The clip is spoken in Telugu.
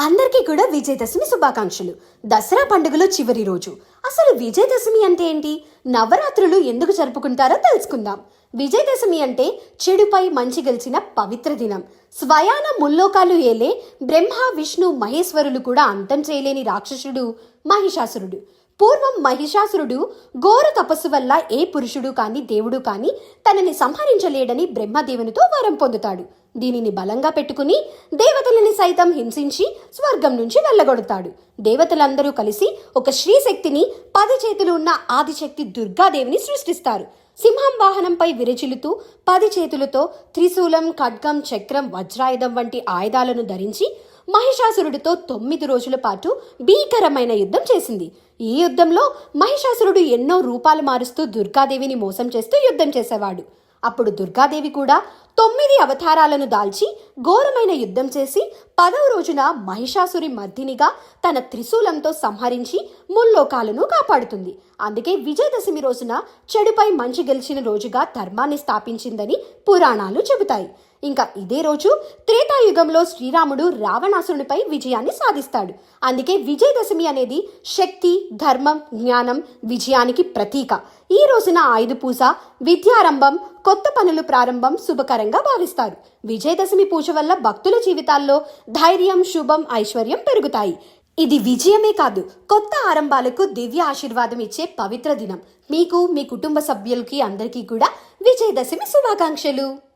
అందరికీ కూడా విజయదశమి శుభాకాంక్షలు. దసరా పండుగలో చివరి రోజు. అసలు విజయదశమి అంటే ఏంటి? నవరాత్రులు ఎందుకు జరుపుకుంటారో తెలుసుకుందాం. విజయదశమి అంటే చెడుపై మంచి గెలిచిన పవిత్ర దినం. స్వయాన ముల్లోకాలు ఏలే బ్రహ్మ విష్ణు మహేశ్వరులు కూడా అంతం చేయలేని రాక్షసుడు మహిషాసురుడు. పూర్వం మహిషాసురుడు ఘోర తపస్సు వల్ల ఏ పురుషుడు కానీ దేవుడు కానీ తనని సంహరించలేడని బ్రహ్మదేవునితో వరం పొందుతాడు. దీనిని బలంగా పెట్టుకుని దేవతలని సైతం హింసించి స్వర్గం నుంచి వెళ్ళగొడతాడు. దేవతలందరూ కలిసి ఒక శ్రీశక్తిని పది చేతులు ఉన్న ఆదిశక్తి దుర్గాదేవిని సృష్టిస్తారు. సింహం వాహనంపై విరచిలుతూ పది చేతులతో త్రిశూలం ఖడ్గం చక్రం వజ్రాయుధం వంటి ఆయుధాలను ధరించి మహిషాసురుడితో తొమ్మిది రోజుల పాటు భీకరమైన యుద్ధం చేసింది. ఈ యుద్ధంలో మహిషాసురుడు ఎన్నో రూపాలు మారుస్తూ దుర్గాదేవిని మోసం చేస్తూ యుద్ధం చేసేవాడు. అప్పుడు దుర్గాదేవి కూడా తొమ్మిది అవతారాలను దాల్చి ఘోరమైన యుద్ధం చేసి పదవ రోజున మహిషాసురి మర్దినిగా తన త్రిశూలంతో సంహరించి ముల్లోకాలను కాపాడుతుంది. అందుకే విజయదశమి రోజున చెడుపై మంచి గెలిచిన రోజుగా ధర్మాన్ని స్థాపించిందని పురాణాలు చెబుతాయి. ఇంకా ఇదే రోజు త్రేతాయుగంలో శ్రీరాముడు రావణాసురునిపై విజయాన్ని సాధిస్తాడు. అందుకే విజయదశమి అనేది శక్తి ధర్మం జ్ఞానం విజయానికి ప్రతీక. ఈ రోజున ఆయుధ పూజ విద్యారంభం కొత్త పనులు ప్రారంభం శుభకరంగా భావిస్తారు. విజయదశమి పూజ వల్ల భక్తుల జీవితాల్లో ధైర్యం శుభం ఐశ్వర్యం పెరుగుతాయి. ఇది విజయమే కాదు కొత్త ఆరంభాలకు దివ్య ఆశీర్వాదం ఇచ్చే పవిత్ర దినం. మీకు మీ కుటుంబ సభ్యులకి అందరికీ కూడా విజయదశమి శుభాకాంక్షలు.